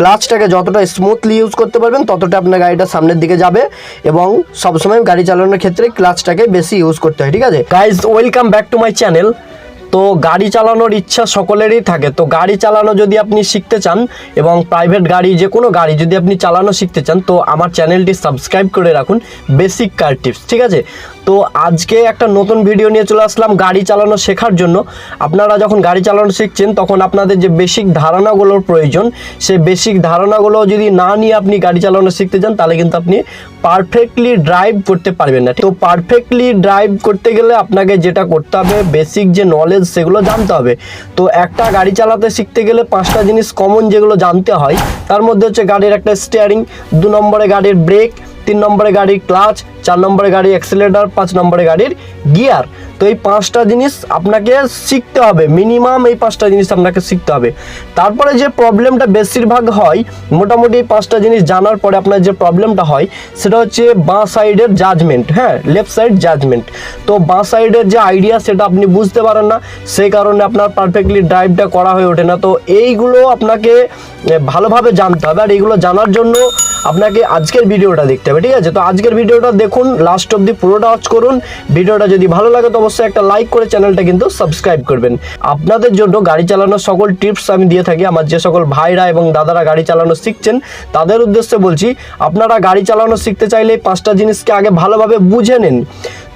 ক্লাচটাকে যতটা smoothly use করতে পারবেন, ততটা আপনার গাড়িটা সামনের দিকে যাবে এবং সবসময় গাড়ি চালানোর ক্ষেত্রে ক্লাচটাকে বেশি ইউজ করতে হয়, ঠিক আছে? Guys welcome back to my channel তো গাড়ি চালানোর ইচ্ছা সকলেরই থাকে। তো গাড়ি চালানো যদি আপনি শিখতে চান এবং প্রাইভেট গাড়ি যে কোনো গাড়ি যদি আপনি চালানো শিখতে চান, তো আমার চ্যানেলটি সাবস্ক্রাইব করে রাখুন বেসিক কার টিপস ঠিক আছে? তো আজকে একটা নতুন ভিডিও নিয়ে চলে আসলাম গাড়ি চালানো শেখার জন্য। আপনারা যখন গাড়ি চালানো শিখছেন, তখন আপনাদের যে বেসিক ধারণাগুলোর প্রয়োজন, সেই বেসিক ধারণাগুলো যদি না নিয়ে আপনি গাড়ি চালানো শিখতে চান তাহলে কিন্তু আপনি পারফেক্টলি ড্রাইভ করতে পারবেন না। তো পারফেক্টলি ড্রাইভ করতে গেলে আপনাকে যেটা করতে হবে বেসিক যে নলেজ সেগুলো জানতে হবে। তো একটা গাড়ি চালাতে শিখতে গেলে পাঁচটা জিনিস কমন যেগুলো জানতে হয়, তার মধ্যে হচ্ছে গাড়ির একটা স্টিয়ারিং দু নম্বরে গাড়ির ব্রেক তিন নম্বরে গাড়ির ক্লাচ চার নম্বরের গাড়ির অ্যাক্সিলেটার পাঁচ নম্বরে গাড়ির গিয়ার তো এই পাঁচটা জিনিস আপনাকে শিখতে হবে। মিনিমাম এই পাঁচটা জিনিস আপনাকে শিখতে হবে। তারপরে যে প্রবলেমটা বেশিরভাগ হয়, মোটামুটি এই পাঁচটা জিনিস জানার পরে আপনার যে প্রবলেমটা হয়, সেটা হচ্ছে বাঁ সাইডের জাজমেন্ট হ্যাঁ লেফট সাইড জাজমেন্ট তো বাঁ সাইডের যে আইডিয়া সেটা আপনি বুঝতে পারেন না, সেই কারণে আপনার পারফেক্টলি ড্রাইভটা করা হয়ে ওঠে না। তো এইগুলো আপনাকে ভালোভাবে জানতে হবে। আর এইগুলো জানার জন্য আপনাকে আজকের ভিডিওটা দেখতে হবে, ঠিক আছে? তো আজকের ভিডিওটা দেখুন লাস্ট অব্দি পুরোটা ওয়াচ করুন। ভিডিওটা যদি ভালো লাগে, তো অবশ্যই একটা লাইক করে চ্যানেলটা কিন্তু সাবস্ক্রাইব করবেন। আপনাদের জন্য গাড়ি চালানোর সকল টিপস আমি দিয়ে থাকি। আমার যে সকল ভাইরা এবং দাদারা গাড়ি চালানো শিখছেন, তাদের উদ্দেশ্যে বলছি, আপনারা গাড়ি চালানো শিখতে চাইলে পাঁচটা জিনিসকে আগে ভালোভাবে বুঝে নিন।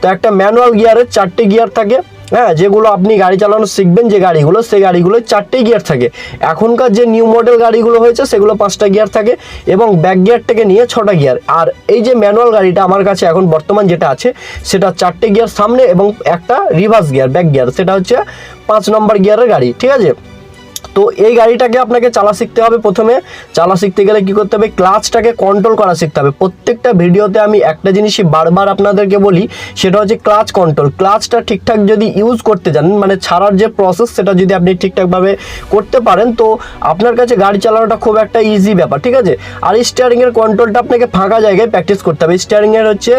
তো একটা ম্যানুয়াল গিয়ারের চারটে গিয়ার থাকে। হ্যাঁ যেগুলো আপনি গাড়ি চালানো শিখবেন, যে গাড়িগুলো, সেই গাড়িগুলো চারটে গিয়ার থাকে। এখনকার যে নিউ মডেল গাড়িগুলো হয়েছে, সেগুলো পাঁচটা গিয়ার থাকে এবং ব্যাক গিয়ার থেকে নিয়ে ছটা গিয়ার আর এই যে ম্যানুয়াল গাড়িটা আমার কাছে এখন বর্তমান যেটা আছে, সেটা চারটে গিয়ার সামনে এবং একটা রিভার্স গিয়ার ব্যাক গিয়ার সেটা হচ্ছে পাঁচ নম্বর গিয়ারের গাড়ি, ঠিক আছে? তো এই গাড়িটাকে আপনাকে চালা শিখতে হবে প্রথমে। চালা শিখতে গেলে কি করতে হবে? ক্লাচটাকে কন্ট্রোল করা শিখতে হবে। প্রত্যেকটা ভিডিওতে আমি একটা জিনিসই বারবার আপনাদেরকে বলি, সেটা হচ্ছে ক্লাচ কন্ট্রোল ক্লাচটা ঠিকঠাক যদি ইউজ করতে জানেন মানে ছাড়ার যে প্রসেস সেটা যদি আপনি ঠিকঠাকভাবে করতে পারেন, তো আপনার কাছে গাড়ি চালানোটা খুব একটা ইজি ব্যাপার, ঠিক আছে? আর স্টিয়ারিংয়ের কন্ট্রোলটা আপনাকে ফাঁকা জায়গায় প্র্যাকটিস করতে হবে। স্টিয়ারিংয়ের হচ্ছে,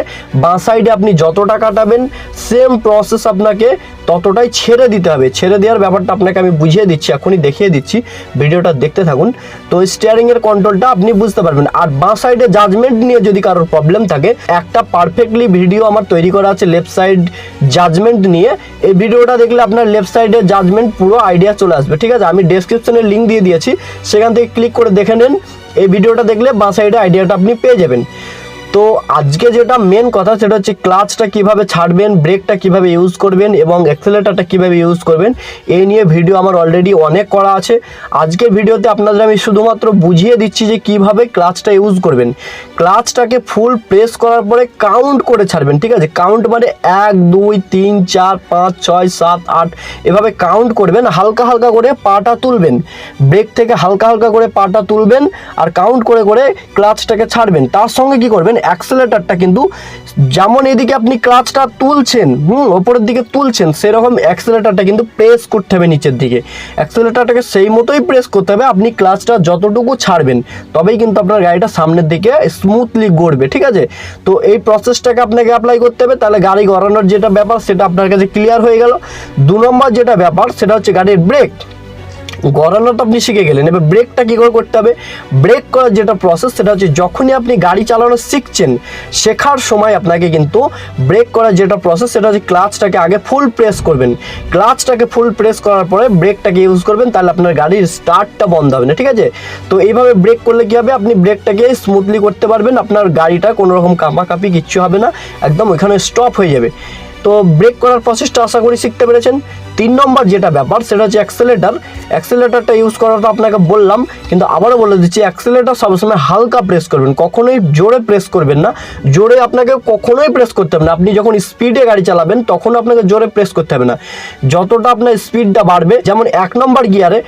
বাঁ সাইডে আপনি যতটা কাটাবেন সেম প্রসেস আপনাকে ততটাই ছেড়ে দিতে হবে। ছেড়ে দেওয়ার ব্যাপারটা আপনাকে আমি বুঝিয়ে দিচ্ছি, এখনই দেখিয়ে দিচ্ছি, ভিডিওটা দেখতে থাকুন। তো স্টিয়ারিং এর কন্ট্রোলটা আপনি বুঝতে পারবেন। আর বাঁ সাইডে জাজমেন্ট নিয়ে যদি কারোর প্রবলেম থাকে, একটা পারফেক্টলি ভিডিও আমার তৈরি করা আছে লেফট সাইড জাজমেন্ট নিয়ে। এই ভিডিওটা দেখলে আপনার লেফট সাইডে জাজমেন্ট পুরো আইডিয়া চলে আসবে, ঠিক আছে? আমি ডেসক্রিপশনে লিঙ্ক দিয়ে দিয়েছি। সেখান থেকে ক্লিক করে দেখে নেন। এই ভিডিওটা দেখলে বাঁ সাইডে আইডিয়াটা আপনি পেয়ে যাবেন। তো আজকে যেটা মেন কথা সেটা হচ্ছে ক্লাচটা কীভাবে ছাড়বেন ব্রেকটা কীভাবে ইউজ করবেন এবং অ্যাক্সেলেটারটা কীভাবে ইউজ করবেন, এই নিয়ে ভিডিও আমার অলরেডি অনেক করা আছে। আজকের ভিডিওতে আপনাদের আমি শুধুমাত্র বুঝিয়ে দিচ্ছি যে কীভাবে ক্লাচটা ইউজ করবেন। ক্লাচটাকে ফুল প্রেস করার পরে কাউন্ট করে ছাড়বেন, ঠিক আছে? কাউন্ট মানে এক, দুই, তিন, চার, পাঁচ, ছয়, সাত, আট, এভাবে কাউন্ট করবেন, হালকা হালকা করে পাটা তুলবেন। ব্রেক থেকে হালকা হালকা করে পাটা তুলবেন আর কাউন্ট করে করে ক্লাচটাকে ছাড়বেন। তার সঙ্গে কি করবেন? অ্যাক্সেলেটারটা কিন্তু যেমন এদিকে আপনি ক্লাচটা তুলছেন, হুম, ওপরের দিকে তুলছেন, সেরকম অ্যাক্সেলেটারটা কিন্তু প্রেস করতে হবে নিচের দিকে। অ্যাক্সেলেটারটাকে সেই মতোই প্রেস করতে হবে, আপনি ক্লাচটা যতটুকু ছাড়বেন, তবেই কিন্তু আপনার গাড়িটা সামনের দিকে স্মুথলি গড়বে, ঠিক আছে? তো এই প্রসেসটাকে আপনাকে অ্যাপ্লাই করতে হবে, তাহলে গাড়ি গড়ানোর যেটা ব্যাপার, সেটা আপনার কাছে ক্লিয়ার হয়ে গেল। দু নম্বর যেটা ব্যাপার, সেটা হচ্ছে গাড়ির ব্রেক গড়ানো তো আপনি শিখে গেলেন। এবার ব্রেকটা কী করে করতে হবে? ব্রেক করার যেটা প্রসেস সেটা হচ্ছে যখনই আপনি গাড়ি চালানো শিখছেন, শেখার সময় আপনাকে কিন্তু ব্রেক করার যেটা প্রসেস সেটা হচ্ছে ক্লাচটাকে আগে ফুল প্রেস করবেন। ক্লাচটাকে ফুল প্রেস করার পরে ব্রেকটাকে ইউজ করবেন, তাহলে আপনার গাড়ির স্টার্টটা বন্ধ হবে না, ঠিক আছে? তো এইভাবে ব্রেক করলে কী হবে? আপনি ব্রেকটাকে স্মুথলি করতে পারবেন, আপনার গাড়িটা কোনো রকম কাঁপাকাঁপি কিচ্ছু হবে না, একদম ওইখানে স্টপ হয়ে যাবে। তো ব্রেক করার প্রসেসটা আশা করি শিখতে পেরেছেন। তিন নম্বর যেটা ব্যাপার, সেটা হচ্ছে অ্যাক্সেলেটার অ্যাক্সেলেটারটা ইউজ করাটা আপনাকে বললাম, কিন্তু আবারও বলে দিচ্ছি অ্যাক্সেলেটার সবসময় হালকা প্রেস করবেন, কখনোই জোরে প্রেস করবেন না। জোরে আপনাকে কখনোই প্রেস করতে হবে না। আপনি যখন স্পিডে গাড়ি চালাবেন, তখন আপনাকে জোরে প্রেস করতে হবে না। যতটা আপনার স্পিডটা বাড়বে, যেমন এক নম্বর গিয়ারে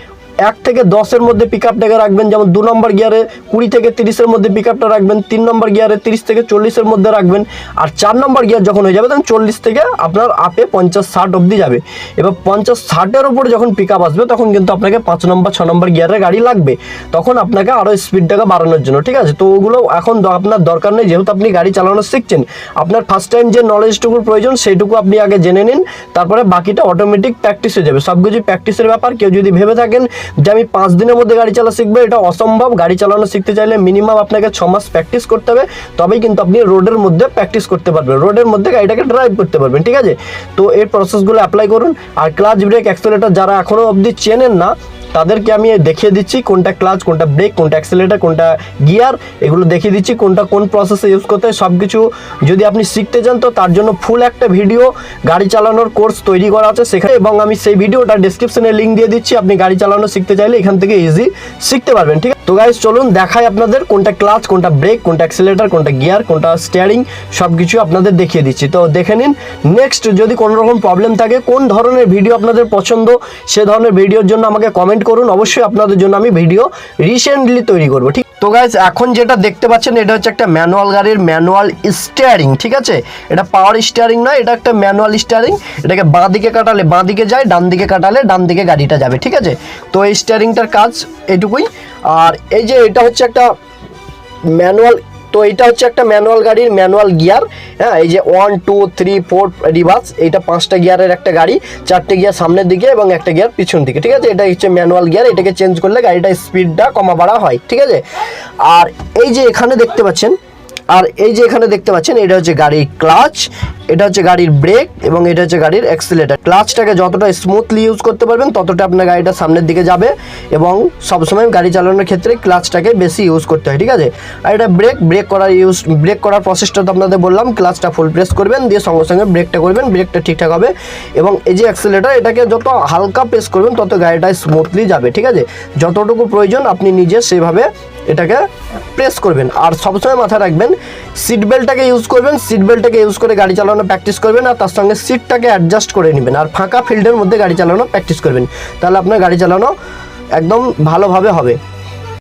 এক থেকে দশের মধ্যে পিক আপটাকে রাখবেন, যেমন দু নম্বর গিয়ারে কুড়ি থেকে তিরিশের মধ্যে পিক আপটা রাখবেন, তিন নম্বর গিয়ারে তিরিশ থেকে চল্লিশের মধ্যে রাখবেন, আর চার নম্বর গিয়ার যখন হয়ে যাবে, তখন চল্লিশ থেকে আপনার আপে পঞ্চাশ ষাট অবধি যাবে। এবার পঞ্চাশ ষাটের উপরে যখন পিক আপ আসবে, তখন কিন্তু আপনাকে পাঁচ নম্বর ছ নম্বর গিয়ারের গাড়ি লাগবে। তখন আপনাকে আরও স্পিডটাকে বাড়ানোর জন্য, ঠিক আছে? তো ওগুলো এখন আপনার দরকার নেই, যেহেতু আপনি গাড়ি চালানো শিখছেন। আপনার ফার্স্ট টাইম যে নলেজটুকুর প্রয়োজন, সেইটুকু আপনি আগে জেনে নিন, তারপরে বাকিটা অটোমেটিক প্র্যাকটিস হয়ে যাবে। সব কিছু প্র্যাকটিসের ব্যাপার, কেউ যদি ভেবে থাকেন যে আমি পাঁচ দিনের মধ্যে গাড়ি চালা শিখব, এটা অসম্ভব। গাড়ি চালানো শিখতে চাইলে মিনিমাম আপনাকে ছ মাস প্র্যাকটিস করতে হবে। তবেই কিন্তু আপনি রোডের মধ্যে প্র্যাকটিস করতে পারবেন। রোডের মধ্যে গাড়িটাকে ড্রাইভ করতে পারবেন, ঠিক আছে? তো এই প্রসেসগুলো অ্যাপ্লাই করুন। আর ক্লাচ ব্রেক অ্যাক্সেলেটার যারা এখনও অবধি চেনেন না তাদেরকে আমি দেখিয়ে দিচ্ছি কোনটা ক্লাচ, কোনটা ব্রেক, কোনটা অ্যাক্সেলেটার, কোনটা গিয়ার, এগুলো দেখিয়ে দিচ্ছি কোনটা কোন প্রসেসে ইউজ করতে হয় সব কিছু যদি আপনি শিখতে চান তো তার জন্য ফুল একটা ভিডিও গাড়ি চালানোর কোর্স তৈরি করা আছে সেখানে এবং আমি সেই ভিডিওটা ডিসক্রিপশনে লিঙ্ক দিয়ে দিচ্ছি, আপনি গাড়ি চালানো শিখতে চাইলে এখান থেকে ইজি শিখতে পারবেন, ঠিক আছে? তো গাইজ চলুন দেখাই আপনাদের কোনটা ক্লাচ, কোনটা ব্রেক, কোনটা অ্যাক্সেলেটার, কোনটা গিয়ার, কোনটা স্টিয়ারিং সব কিছু আপনাদের দেখিয়ে দিচ্ছি। তো দেখে নিন নেক্সট যদি কোনো রকম প্রবলেম থাকে, কোন ধরনের ভিডিও আপনাদের পছন্দ, সে ধরনের ভিডিওর জন্য আমাকে কমেন্ট করুন, অবশ্যই আপনাদের জন্য আমি ভিডিও রিসেন্টলি তৈরি করব, ঠিক? তো গাইজ এখন যেটা দেখতে পাচ্ছেন, এটা হচ্ছে একটা ম্যানুয়াল গাড়ির ম্যানুয়াল স্টিয়ারিং ঠিক আছে? এটা পাওয়ার স্টিয়ারিং নয়, এটা একটা ম্যানুয়াল স্টিয়ারিং এটাকে বাঁ দিকে কাটালে বাঁ দিকে যায় ডান দিকে কাটালে ডান দিকে গাড়িটা যাবে, ঠিক আছে? তো এই স্টিয়ারিংটার কাজ এটুকুই। আর এই যে এটা হচ্ছে একটা ম্যানুয়াল তো এটা হচ্ছে একটা ম্যানুয়াল গাড়ির ম্যানুয়াল গিয়ার হ্যাঁ এই যে one two three four reverse এটা পাঁচটা গিয়ারের একটা গাড়ি, চারটে গিয়ার সামনের দিকে এবং একটা গিয়ার পিছন দিকে, ঠিক আছে? এটা হচ্ছে ম্যানুয়াল গিয়ার এটাকে চেঞ্জ করলে গাড়িটার স্পিডটা কমা বাড়া হয়, ঠিক আছে? আর এই যে এখানে দেখতে পাচ্ছেন, আর এই যে এখানে দেখতে পাচ্ছেন, এটা হচ্ছে গাড়ির ক্লাচ এটা হচ্ছে গাড়ির ব্রেক এবং এটা হচ্ছে গাড়ির অ্যাক্সিলেটার ক্লাচটাকে যতটা স্মুথলি ইউজ করতে পারবেন, ততটা আপনার গাড়িটা সামনের দিকে যাবে এবং সবসময় গাড়ি চালানোর ক্ষেত্রে ক্লাচটাকে বেশি ইউজ করতে হয়, ঠিক আছে? আর এটা ব্রেক ব্রেক করার ইউজ ব্রেক করার প্রসেসটা তো আপনাদের বললাম ক্লাচটা ফুল প্রেস করবেন, দিয়ে সঙ্গে সঙ্গে ব্রেকটা করবেন ব্রেকটা ঠিকঠাক হবে এবং এই যে অ্যাক্সিলেটার এটাকে যত হালকা প্রেস করবেন, তত গাড়িটা স্মুথলি যাবে, ঠিক আছে? যতটুকু প্রয়োজন আপনি নিজে সেভাবে এটাকে প্রেস করবেন। আর সবসময় মাথায় রাখবেন সিট বেল্টটাকে ইউজ করবেন সিট বেল্টটাকে ইউজ করে গাড়ি চালানো প্র্যাকটিস করবেন আর তার সঙ্গে সিটটাকে অ্যাডজাস্ট করে নেবেন। আর ফাঁকা ফিল্ডের মধ্যে গাড়ি চালানো প্র্যাকটিস করবেন। তাহলে আপনার গাড়ি চালানো একদম ভালোভাবে হবে।